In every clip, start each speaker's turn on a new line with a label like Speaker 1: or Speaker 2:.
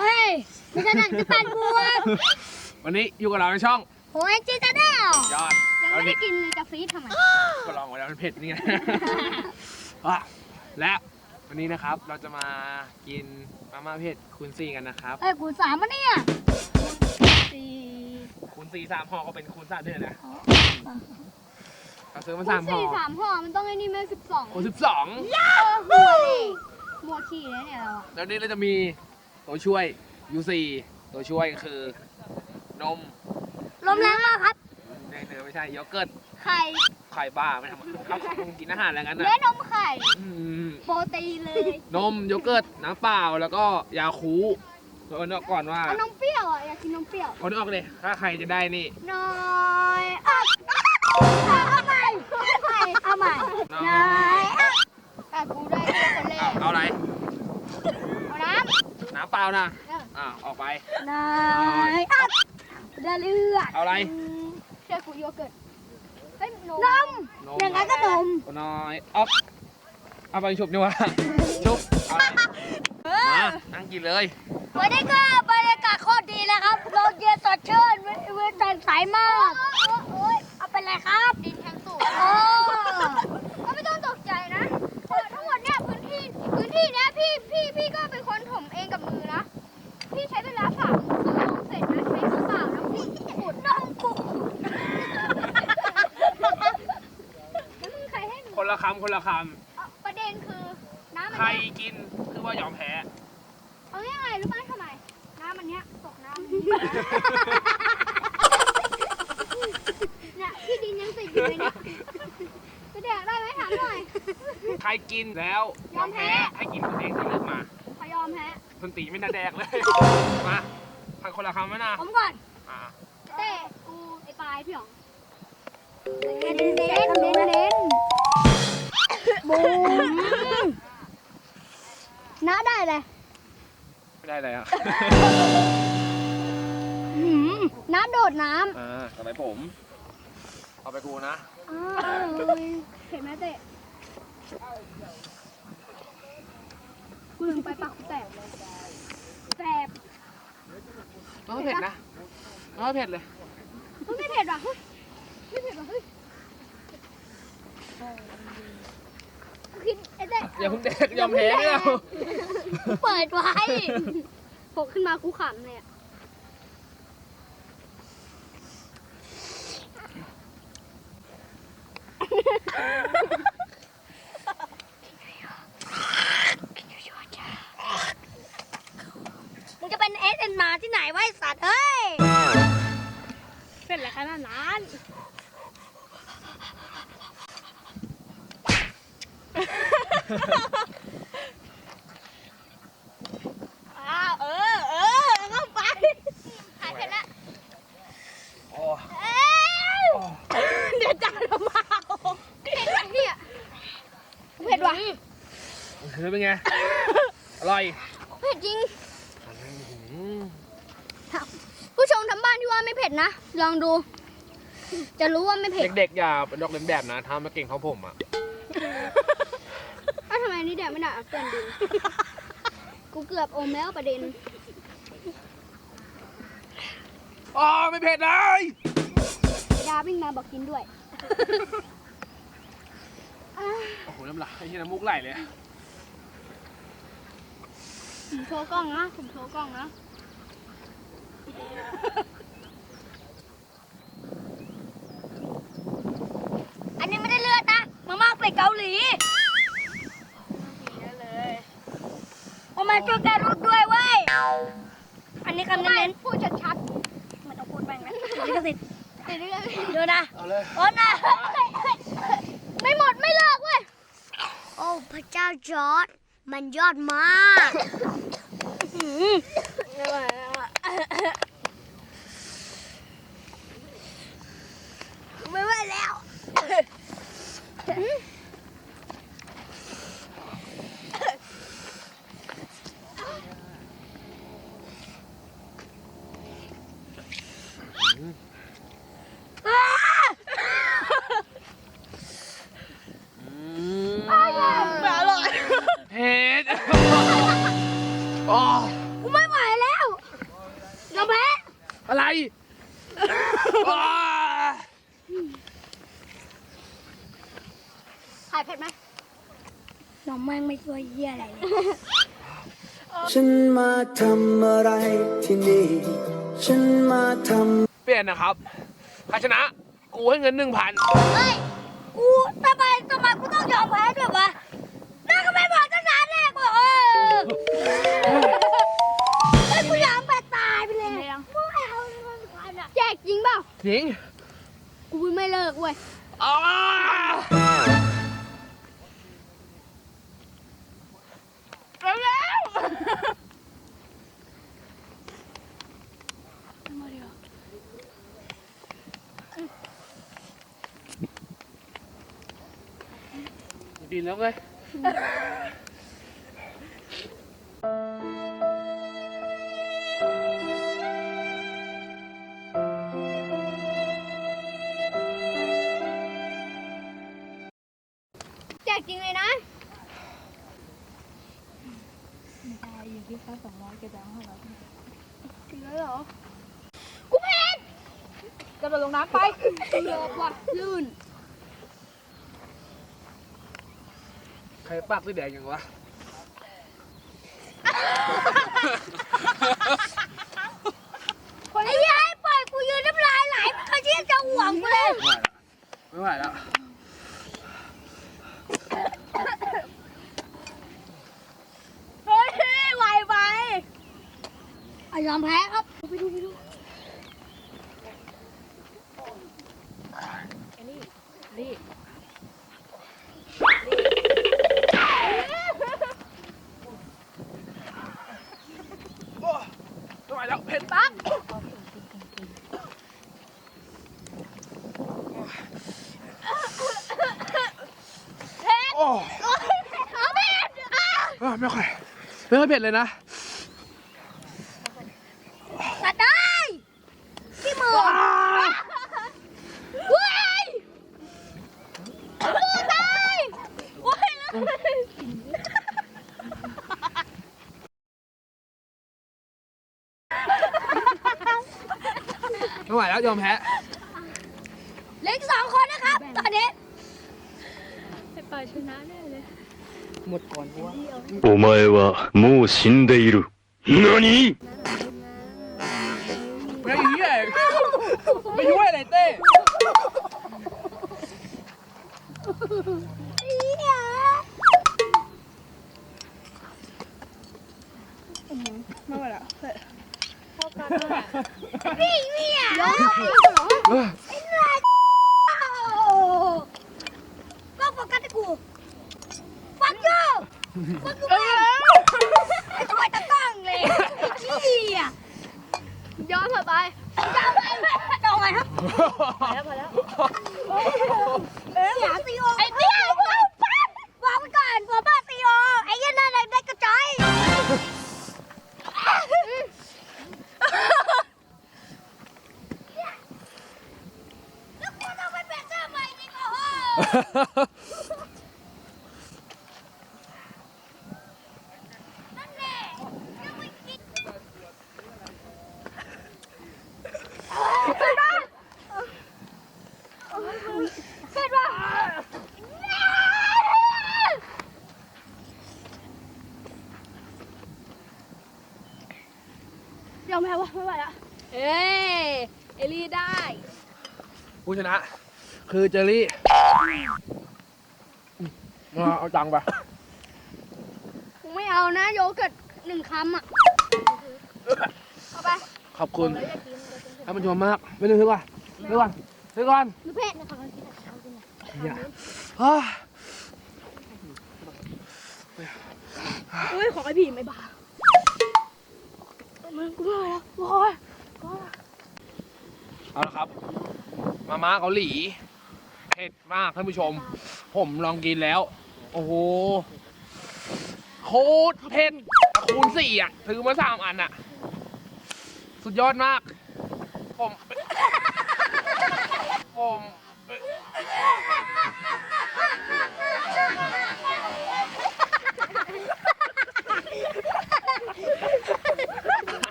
Speaker 1: เฮ้ยมีกระดาษจะปั่นบวก
Speaker 2: วันนี้อยู่กับเราในช่อง
Speaker 1: โอ้ยจีจะได้เหรอย
Speaker 2: อด
Speaker 1: ยัง
Speaker 2: วั
Speaker 1: ไม่
Speaker 2: น
Speaker 1: ได้
Speaker 2: นี้
Speaker 1: กินเลยจะฟรีดทำไม
Speaker 2: ก็ลองไว้แล้วมันเผ็ดนี่ไง อะและวันนี้นะครับเราจะมากินมาม่าเผ็ดคูณสี่กันนะครับ
Speaker 1: เอ้ยกูสามอะเนี่ยสี่
Speaker 2: คูณสี่สามห่อก็เป็นคูณสามเดือนนะเราซื้อมา
Speaker 1: คู
Speaker 2: สา
Speaker 1: ณ
Speaker 2: มห่อ
Speaker 1: สี่สามห่อมันต้องไอ้นี่แม่สิบสอง
Speaker 2: คูณสิบสอง
Speaker 1: เออหัวเลยมัวขี้เลยเนี่ยเราอะ
Speaker 2: แล้วนี้เราจะมี ตัวช่วยยูซีตัวช่วยคือนม
Speaker 1: ลมแรงมากครับ
Speaker 2: ในเนื้อไม่ใช่โยเกิร์ต
Speaker 1: ไข่
Speaker 2: ไข่บ้าไม่ทำครับคงกินอาหารอะไรงั้นนะ
Speaker 1: เนื้อนมไข่
Speaker 2: อืม
Speaker 1: โปรตีนเลย
Speaker 2: นมโยเกิร์ตน้ำเปล่าแล้วก็ยาคูเอาเนื้อก่อนว่า
Speaker 1: เอานมเปรี้ยวอะอยากกินนมเปรี้ยว
Speaker 2: เอาเนื้อออกเลยถ้าใครจะได้นี่
Speaker 1: น้อยอะเอาใหม่เอาใหม่น้อยอะอะกูได้คนแร
Speaker 2: อ้าว
Speaker 1: ก
Speaker 2: เอาอะไร
Speaker 1: เอาน้
Speaker 2: น้ำเปล่านะำอ่าออกไป
Speaker 1: น้อยอะได้เลือด
Speaker 2: เอาอะไร
Speaker 1: เชื่อกูโยเกิร์ตเฮ้ยนม
Speaker 2: นม
Speaker 1: อย่างนั้นก็นม
Speaker 2: เอาน้อยออกเอาไปชุบนี่วะชุบเอาอะไรมานั่งกินเลย
Speaker 1: วันนี้ก็บรรยากาศโคตรดีเลยครับลมเย็นสดชื่นวิวแสงใสมากเอาไปเลยครับดินแข็งสูงก็ไม่ต้องตกใจนะเออทั้งหมดเนี่ยพื้นที่พื้นที่เนี้ยพี่พี่พี่ก็เป็นคนถมเองกับมือนะ พี่ใช้เวลาสามชั่วโมงเสร็จนะใช้มือเปล่าแล้วพี่ขุดน้องขุดแล้วมึงใครให้หนู
Speaker 2: คน ละคำคนละค
Speaker 1: เอาประเด็นคือน้ำำมัน
Speaker 2: ใคร
Speaker 1: เนี่ย
Speaker 2: กินคือว่ายอมแพ้
Speaker 1: เอาง่ายๆรู้ไหมทำไม น้ำมันเนี้ยตกน้ำเนี่ยที่ดินยังติดอยู่เลยเนี่ยจะแดกได้ไหมถามหน่อย
Speaker 2: ใครกินแล้วยอมแพ้ ให้กินตัวเองที่เลือกมา
Speaker 1: ขอยอมแพ้
Speaker 2: คนตีไม่น่าแดกเลย มาทางคนละคำไหมนะ
Speaker 1: ผมก่อน
Speaker 2: อ่า
Speaker 1: เต้กูไอ้ปลายพี่หยองเน้นเน้นเน้นเน้นเน้น บูมน้าได้เลย
Speaker 2: ไม่ได้เลยอะ
Speaker 1: หืมน้าโดดน้
Speaker 2: อ่าต่อไปผม เอาไปกูนะำ
Speaker 1: อ้าวเห็นไหมเต้กูลืมไปปากกูแตกเลยแสบ
Speaker 2: ต้องเผ็ดนะต้องเผ็ดเลย
Speaker 1: เฮ้ยไม่เผ็ดว่ะเฮ้ยไม่เผ็ดว่ะเฮ้ย กูคิดไอ้เต้
Speaker 2: อย่าเพิ่งแดกยอมแพ้ไม่เอา
Speaker 1: กูเปิดไว้โผล่ขึ้นมากูขำเลยอะมึงจะเป็นเอสเอ็นมาที่ไหนไวะไอ้สัตว์เอ้ย เป็นอะไรขนาดนั้น อ้าวเออเออเข้าไปหายเผ็ดละ
Speaker 2: โอ้
Speaker 1: เอ้ยเดี๋ยวจานมาเผ็ดว่ะเนี่ยเผ็ดว่ะ
Speaker 2: เฮ้ยเป็นไง อร่อย
Speaker 1: เผ็ดจริง ผู้ชมทางบ้านที่ว่าไม่เผ็ดนะ ลองดู จะรู้ว่าไม่เผ็ด
Speaker 2: เด็กๆอย่าเป็นดอกเลียนแบบนะทำมาเก่งเท่าผมอะ
Speaker 1: อ้าวทำไมนี่แดดไม่ได้เอาเตือนดิน กูเกือบอมแล้วประเด็น
Speaker 2: อ๋อไม่เผ็ดเลย
Speaker 1: ดาวิ่งมาบอกกินด้วยอะ
Speaker 2: โอ้โหน้ำลายที่น้ำมูกไหลเลย
Speaker 1: ผมโชว์กล้องนะ ผมโชว์กล้องนะ อันนี้ไม่ได้เลือดนะ มาม่าเป็ดเกาหลีเลยเอามาช่วยแกรุดด้วยเว้ย อันนี้ คำเน้นพูดชัดๆไม่ต้องพูดแม่งนะลิขสิทธิ์ดูนะ
Speaker 2: เอาเลย
Speaker 1: โอ้นะไม่หมดไม่เลิกเว้ย โอ้พระเจ้าจอร์ดมันยอดมากไม่ไหวแล้ว ถ่ายเผ็ดไหมน้องแม่งไม่ช่วยเยี่ยอะไรเลย
Speaker 3: ฉันมาทำอะไรที่นี่ ฉันมาทำ
Speaker 2: เปลี่ยนนะครับใครชนะ กูให้เงินหนึ่งพัน
Speaker 1: เฮ้ย กูทำไมทำไมกูต้องยอมแพ้ด้วยวะน่าก็ไม่บอกตั้งนานแรกว่าเออเฮ้ยกูยอมแพ้ตายไปเลยไม่เอาแจกจริงเปล่า
Speaker 2: หญิง
Speaker 1: กูไม่เลิกเว้ย
Speaker 2: อ้า ดีแล้วไง
Speaker 1: แจกจริงเลยนะจริงแล้วเหรอ กูเพนกระโดดลงน้ำไปเลือกว่ะลื่น
Speaker 2: ใค รปากสีแดงยังวะ
Speaker 1: ไอ้ยัยปล่อยกูยืนน้ำลายไหลมันเขาเชี่ยจะห่วงกูเลย
Speaker 2: ไม่ไหวแล้ว
Speaker 1: เฮ้ยไหวไปอะยอมแพ้ครับ ไปดูไปดู
Speaker 2: โไม่ไหวแล้วเผ็ดปักโอ้
Speaker 1: เอาเผ็ดอะ
Speaker 2: เออไม่ค่อยไม่ค่อยเผ็ดเลยนะ
Speaker 1: ตัดได้ที่มือ
Speaker 2: อ้า
Speaker 1: เว้ยมือตายโอ้ยแล้ว
Speaker 2: ไม่ไหวแล้วยอมแพ้
Speaker 1: เหล็กสองคนนะครับ ตอนนี้
Speaker 2: หมดก่อนกูว่า
Speaker 4: お前はもう死んでいる。何
Speaker 2: ไม่เหี้ยไม่ช่วยอะไรเต้
Speaker 1: เหี้ยนี่เนี่ย
Speaker 2: เ ออ
Speaker 1: ไอ้ ยังไม่กินเสร็จปะยอมแพ้วะไม่ไหวละเอ้ยเอลี่ได้
Speaker 2: ผู้ชนะ คือเจอรี่ มาเอาจังค์ไป
Speaker 1: กูไม่เอานะโยเกิร์ตหนึ่งคำอะเอาไป
Speaker 2: ขอบคุณท่านผู้ชมมากไม่ต้องซื้อก่อนซื้อก่อนซื้อก่อน
Speaker 1: ลูกเพชรนะคะ
Speaker 2: เนี่ยอ้า
Speaker 1: เฮ้ยของไอพี่ไม่บ้ามึงกูไม่เอาละโอ้ย
Speaker 2: เอาละครับ มาม่าเกาหลี เผ็ดมากท่านผู้ชม ผมลองกินแล้ว โอ้โหโคตรเผ็ดคูณสี่อะถือมาสามอันอะ สุดยอดมาก ผม ผม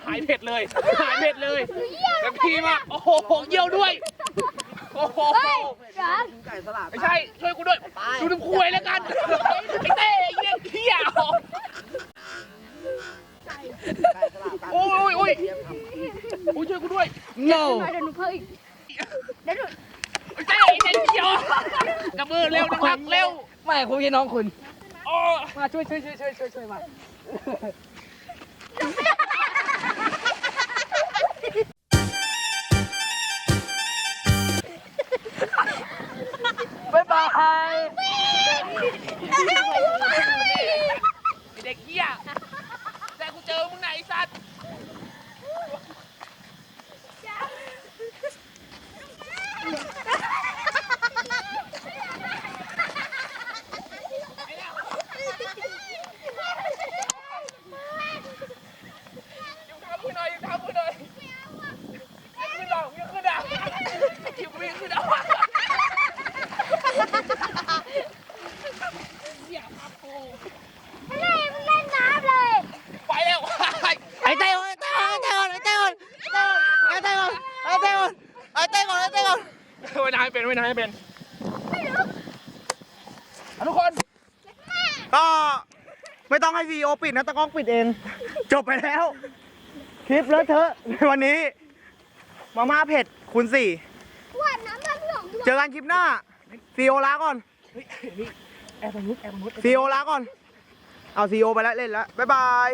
Speaker 2: หายเผ็ดเลย หายเผ็ดเลยเต็มที่มากโอ้โหเยี่ยวด้วย โอ้โห
Speaker 1: เฮ้ยเดี๋ยว
Speaker 2: ไม่ใช่ ช่วยกูด้วย ดูน้ำคุยแล้วกัน ไอ้เต้ไอ้เหี้ยเหี้ยโอ้ยโอ้ยโอ้ยช่วยกูด้วย
Speaker 5: no
Speaker 1: มาเดี๋ยวหนูเพิ่มอีกเดี๋ยวหนู
Speaker 2: ไอ้เต้ไอ้เต้เหี้ยกระมือเร็วนักๆเร็ว
Speaker 5: ไม่คุณพี่น้องคุณ
Speaker 2: โอ้
Speaker 5: มาช่วยช่วยช่วยช่วยช่วยช่วยมา
Speaker 2: ไป ทุกคน
Speaker 6: ก็ไม่ต้องให้วีโอปิดนะตะกล้องปิดเอง จบไปแล้ว คลิปเลอะเทอะในวันนี้ มาม่าเผ็ดคูณสี่
Speaker 1: หวานน้ำมันหลงด้วย
Speaker 6: เจอกันคลิปหน้าซีโอลาก่อน
Speaker 5: แอร์มนุษย์แอร์มนุษย์
Speaker 6: ซีโอลาก่อน เอาซีโอไปแล้วเล่นแล้วบ๊ายบาย